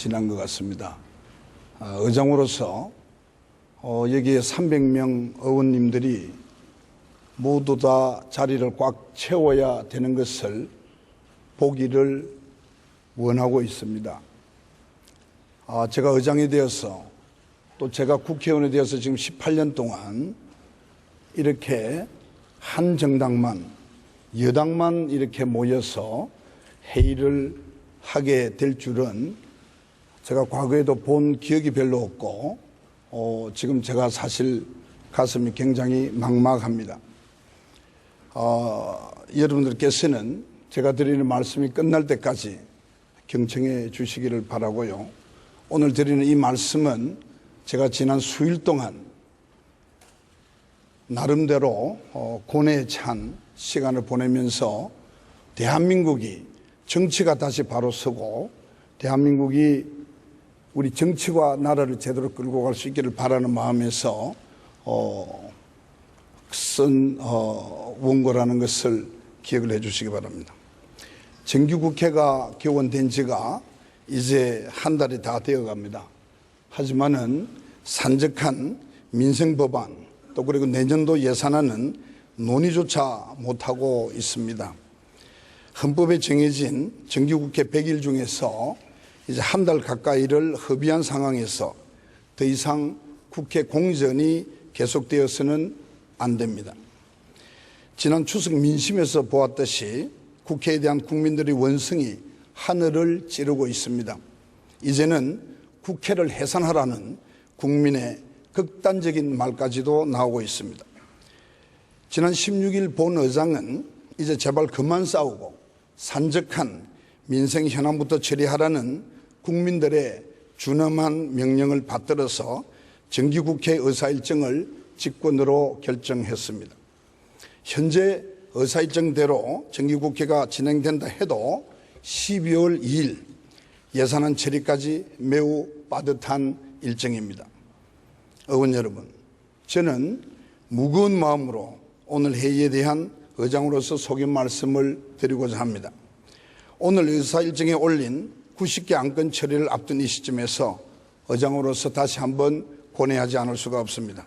지난 것 같습니다. 아, 의장으로서 어, 여기에 300명 의원님들이 모두 다 자리를 꽉 채워야 되는 것을 보기를 원하고 있습니다. 아, 제가 의장이 되어서 또 제가 국회의원이 되어서 지금 18년 동안 이렇게 한 정당만 여당만 이렇게 모여서 회의를 하게 될 줄은 제가 과거에도 본 기억이 별로 없고 어, 지금 제가 사실 가슴이 굉장히 막막합니다. 어, 여러분들께서는 제가 드리는 말씀이 끝날 때까지 경청해 주시기를 바라고요. 오늘 드리는 이 말씀은 제가 지난 수일 동안 나름대로 어, 고뇌에 찬 시간을 보내면서 대한민국이 정치가 다시 바로 서고 대한민국이 우리 정치와 나라를 제대로 끌고 갈 수 있기를 바라는 마음에서 어, 쓴 어, 원고라는 것을 기억을 해 주시기 바랍니다. 정규국회가 개원된 지가 이제 한 달이 다 되어 갑니다. 하지만은 산적한 민생법안 또 그리고 내년도 예산안은 논의조차 못하고 있습니다. 헌법에 정해진 정기국회 100일 중에서 이제 한 달 가까이를 허비한 상황에서 더 이상 국회 공전이 계속되어서는 안 됩니다. 지난 추석 민심에서 보았듯이 국회에 대한 국민들의 원성이 하늘을 찌르고 있습니다. 이제는 국회를 해산하라는 국민의 극단적인 말까지도 나오고 있습니다. 지난 16일 본 의장은 이제 제발 그만 싸우고 산적한 민생 현안부터 처리하라는 국민들의 준엄한 명령을 받들어서 정기국회 의사일정을 직권으로 결정했습니다. 현재 의사일정대로 정기국회가 진행된다 해도 12월 2일 예산안 처리까지 매우 빠듯한 일정입니다. 의원 여러분, 저는 무거운 마음으로 오늘 회의에 대한 의장으로서 소견 말씀을 드리고자 합니다. 오늘 의사 일정에 올린 90개 안건 처리를 앞둔 이 시점에서 의장으로서 다시 한번 고뇌하지 않을 수가 없습니다.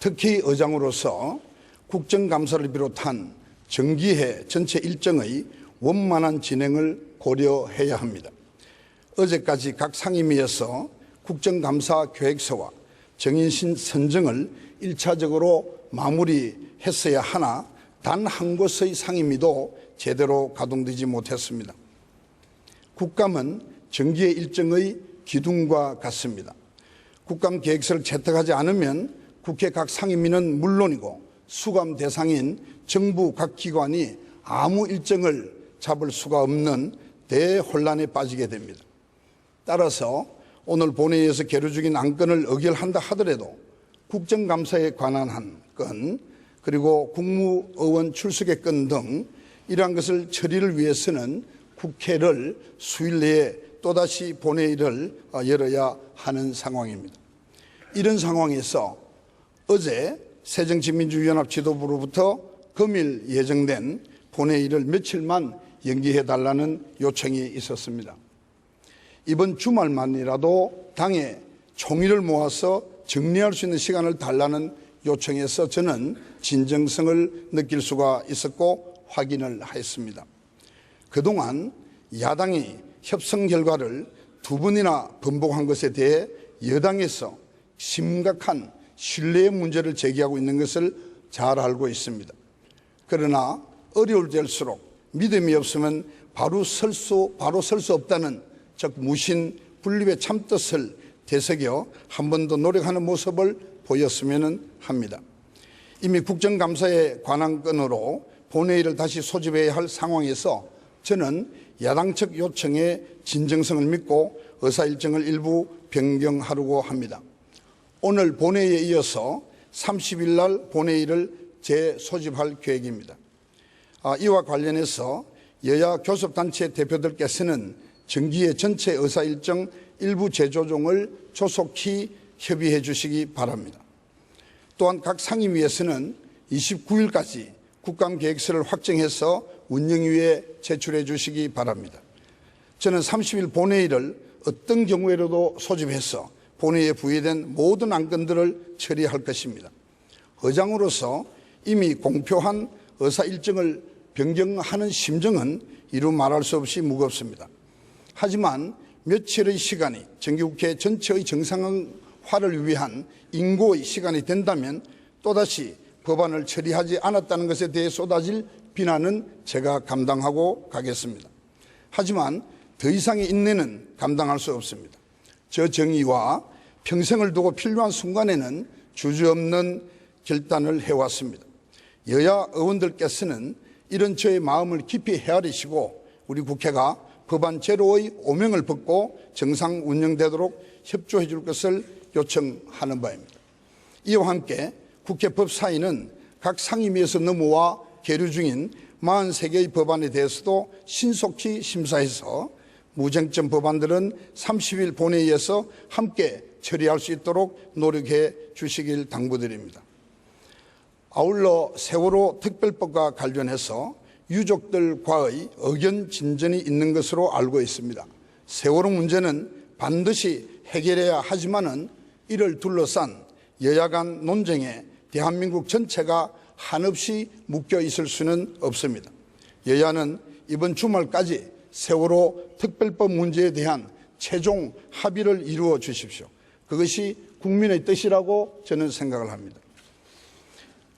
특히 의장으로서 국정감사를 비롯한 정기회 전체 일정의 원만한 진행을 고려해야 합니다. 어제까지 각 상임위에서 국정감사 계획서와 정인신 선정을 1차적으로 마무리했어야 하나 단 한 곳의 상임위도 제대로 가동되지 못했습니다. 국감은 정기의 일정의 기둥과 같습니다. 국감 계획서를 채택하지 않으면 국회 각 상임위는 물론이고 수감 대상인 정부 각 기관이 아무 일정을 잡을 수가 없는 대혼란에 빠지게 됩니다. 따라서 오늘 본회의에서 계류 중인 안건을 의결한다 하더라도 국정감사에 관한 한 건, 그리고 국무의원 출석의 건 등 이러한 것을 처리를 위해서는 국회를 수일 내에 또다시 본회의를 열어야 하는 상황입니다. 이런 상황에서 어제 새정치민주연합 지도부로부터 금일 예정된 본회의를 며칠만 연기해 달라는 요청이 있었습니다. 이번 주말만이라도 당에 총의를 모아서 정리할 수 있는 시간을 달라는 요청에서 저는 진정성을 느낄 수가 있었고 확인을 했습니다. 그동안 야당이 협상 결과를 두 번이나 번복한 것에 대해 여당에서 심각한 신뢰의 문제를 제기하고 있는 것을 잘 알고 있습니다. 그러나 어려울 때일수록 믿음이 없으면 바로 설 수, 바로 설 수 없다는 즉 무신 분립의 참뜻을 되새겨 한 번 더 노력하는 모습을 보였으면 합니다. 이미 국정감사에 관한 건으로 본회의를 다시 소집해야 할 상황에서 저는 야당 측 요청에 진정성을 믿고 의사 일정을 일부 변경하려고 합니다. 오늘 본회의에 이어서 30일 날 본회의를 재소집할 계획입니다. 아, 이와 관련해서 여야 교섭단체 대표들께서는 정기의 전체 의사 일정 일부 재조정을 조속히 협의해 주시기 바랍니다. 또한 각 상임위에서는 29일까지 국감 계획서를 확정해서 운영위에 제출해 주시기 바랍니다. 저는 30일 본회의를 어떤 경우에라도 소집해서 본회의에 부의된 모든 안건들을 처리할 것입니다. 의장으로서 이미 공표한 의사 일정을 변경하는 심정은 이루 말할 수 없이 무겁습니다. 하지만 며칠의 시간이 정기국회 전체의 정상화를 위한 인고의 시간이 된다면 또다시 법안을 처리하지 않았다는 것에 대해 쏟아질 비난은 제가 감당하고 가겠습니다. 하지만 더 이상의 인내는 감당할 수 없습니다. 저 정의와 평생을 두고 필요한 순간에는 주저없는 결단을 해왔습니다. 여야 의원들께서는 이런 저의 마음을 깊이 헤아리시고 우리 국회가 법안 제로의 오명을 벗고 정상 운영되도록 협조해 줄 것을 요청하는 바입니다. 이와 함께 국회 법사위는 각 상임위에서 넘어와 계류 중인 43개의 법안에 대해서도 신속히 심사해서 무쟁점 법안들은 30일 본회의에서 함께 처리할 수 있도록 노력해 주시길 당부드립니다. 아울러 세월호 특별법과 관련해서 유족들과의 의견 진전이 있는 것으로 알고 있습니다. 세월호 문제는 반드시 해결해야 하지만은 이를 둘러싼 여야 간 논쟁에 대한민국 전체가 한없이 묶여 있을 수는 없습니다. 여야는 이번 주말까지 세월호 특별법 문제에 대한 최종 합의를 이루어 주십시오. 그것이 국민의 뜻이라고 저는 생각을 합니다.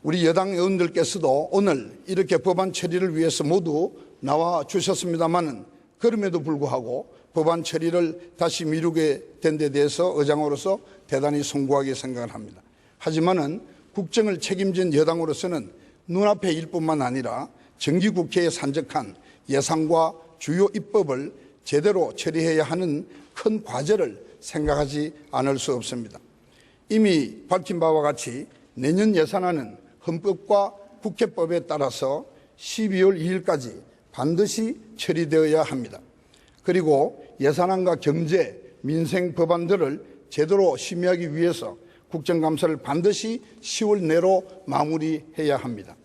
우리 여당 의원들께서도 오늘 이렇게 법안 처리를 위해서 모두 나와 주셨습니다마는 그럼에도 불구하고 법안 처리를 다시 미루게 된 데 대해서 의장으로서 대단히 송구하게 생각을 합니다. 하지만은 국정을 책임진 여당으로서는 눈앞의 일뿐만 아니라 정기국회에 산적한 예산과 주요 입법을 제대로 처리해야 하는 큰 과제를 생각하지 않을 수 없습니다. 이미 밝힌 바와 같이 내년 예산안은 헌법과 국회법에 따라서 12월 2일까지 반드시 처리되어야 합니다. 그리고 예산안과 경제, 민생 법안들을 제대로 심의하기 위해서 국정감사를 반드시 10월 내로 마무리해야 합니다.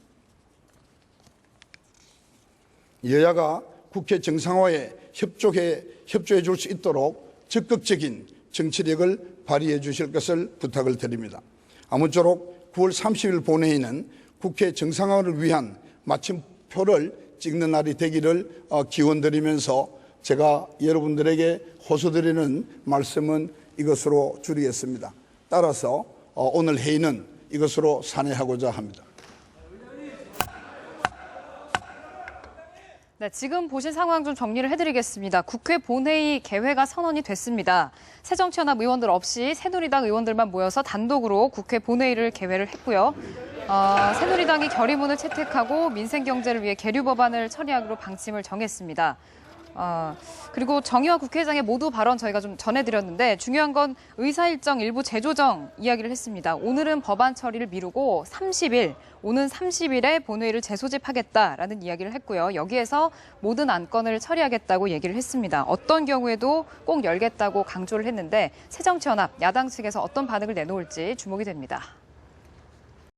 여야가 국회 정상화에 협조해, 협조해 줄 수 있도록 적극적인 정치력을 발휘해 주실 것을 부탁을 드립니다. 아무쪼록 9월 30일 본회의는 국회 정상화를 위한 마침표를 찍는 날이 되기를 어, 기원드리면서 제가 여러분들에게 호소드리는 말씀은 이것으로 줄이겠습니다. 따라서 어, 오늘 회의는 이것으로 산회하고자 합니다. 네, 지금 보신 상황 좀 정리를 해드리겠습니다. 국회 본회의 개회가 선언이 됐습니다. 새정치연합 의원들 없이 새누리당 의원들만 모여서 단독으로 국회 본회의를 개회를 했고요. 어, 새누리당이 결의문을 채택하고 민생 경제를 위해 계류 법안을 처리하기로 방침을 정했습니다. 어, 그리고 정의와 국회의장의 모두 발언 저희가 좀 전해드렸는데 중요한 건 의사 일정 일부 재조정 이야기를 했습니다. 오늘은 법안 처리를 미루고 30일, 오는 30일에 본회의를 재소집하겠다라는 이야기를 했고요. 여기에서 모든 안건을 처리하겠다고 얘기를 했습니다. 어떤 경우에도 꼭 열겠다고 강조를 했는데 새정치연합 야당 측에서 어떤 반응을 내놓을지 주목이 됩니다.